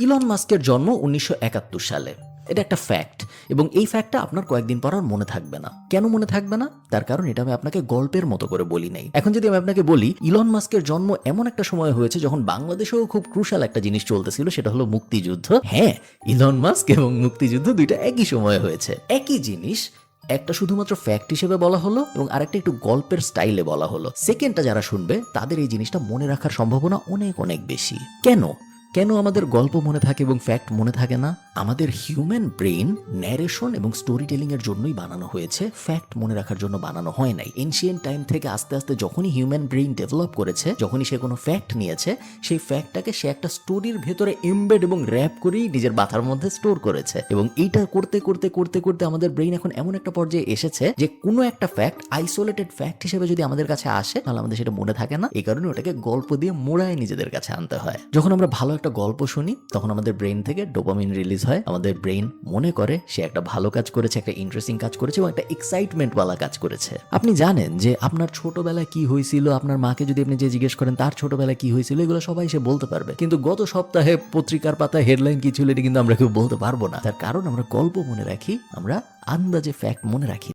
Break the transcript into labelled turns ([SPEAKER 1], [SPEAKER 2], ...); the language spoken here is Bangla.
[SPEAKER 1] ইলন মাস্কের জন্ম উনিশশো সালে। এটা একটা ফ্যাক্ট এবং এই ফ্যাক্টটা আপনার কয়েকদিন পর আর মনে থাকবে না। কেন মনে থাকবে না? তার কারণ এটা আমি আপনাকে গল্পের মতো করে বলি নাই। এখন যদি আমি আপনাকে বলি ইলন মাস্কের জন্ম এমন একটা সময় হয়েছে যখন বাংলাদেশেও খুব ক্রুশাল একটা জিনিস চলতেছিল, সেটা হলো মুক্তিযুদ্ধ। হ্যাঁ ইলন মাস্ক এবং মুক্তিযুদ্ধ দুইটা একই সময়ে হয়েছে। একই জিনিস, একটা শুধুমাত্র ফ্যাক্ট হিসেবে বলা হলো এবং আরেকটা একটু গল্পের স্টাইলে বলা হলো। সেকেন্ডটা যারা শুনবে, তাদের এই জিনিসটা মনে রাখার সম্ভাবনা অনেক অনেক বেশি। কেন? কেন আমাদের গল্প মনে থাকে এবং ফ্যাক্ট মনে থাকে না? আমাদের হিউম্যান ব্রেন ন্যারেশন এবং স্টোরি টেলিং এর জন্যই বানানো হয়েছে ফ্যাক্ট মনে রাখার জন্য বানানো হয় নাই। এনশিয়েন্ট টাইম থেকে আস্তে আস্তে যখনই হিউম্যান ব্রেন ডেভেলপ করেছে, যখনই সে কোনো ফ্যাক্ট নিয়েছে, সেই ফ্যাক্টটাকে সে একটা স্টোরির ভেতরে এমবেড এবং র্যাপ করেই নিজের মাথার মধ্যে স্টোর করেছে। এবং এইটা করতে করতে করতে করতে আমাদের ব্রেন এখন এমন একটা পর্যায়ে এসেছে যে কোনো একটা ফ্যাক্ট আইসোলেটেড ফ্যাক্ট হিসেবে যদি আমাদের কাছে আসে, তাহলে আমাদের সেটা মনে থাকে না। এই কারণে ওটাকে গল্প দিয়ে মোড়ায় নিজেদের কাছে আনতে হয়। যখন আমরা ভালো একটা গল্প শুনি, তখন আমাদের ব্রেন থেকে ডোপামিন রিলিজ হয়। আমাদের ব্রেন মনে করে সে একটা ভালো কাজ করেছে, একটা ইন্টারেস্টিং কাজ করেছে এবং একটা এক্সাইটমেন্ট वाला কাজ করেছে। আপনি জানেন যে আপনার ছোটবেলায় কি হয়েছিল? আপনার মাকে যদি আপনি যে জিজ্ঞেস করেন, তার ছোটবেলায় কি হয়েছিল? এগুলো সবাই সে বলতে পারবে। কিন্তু গত সপ্তাহে পত্রিকার পাতায় হেডলাইন কি ছিল, এটা কিন্তু আমরা কেউ বলতে পারব না। তার কারণ আমরা গল্প মনে রাখি, আমরা আন্দাজে ফ্যাক্ট মনে রাখি।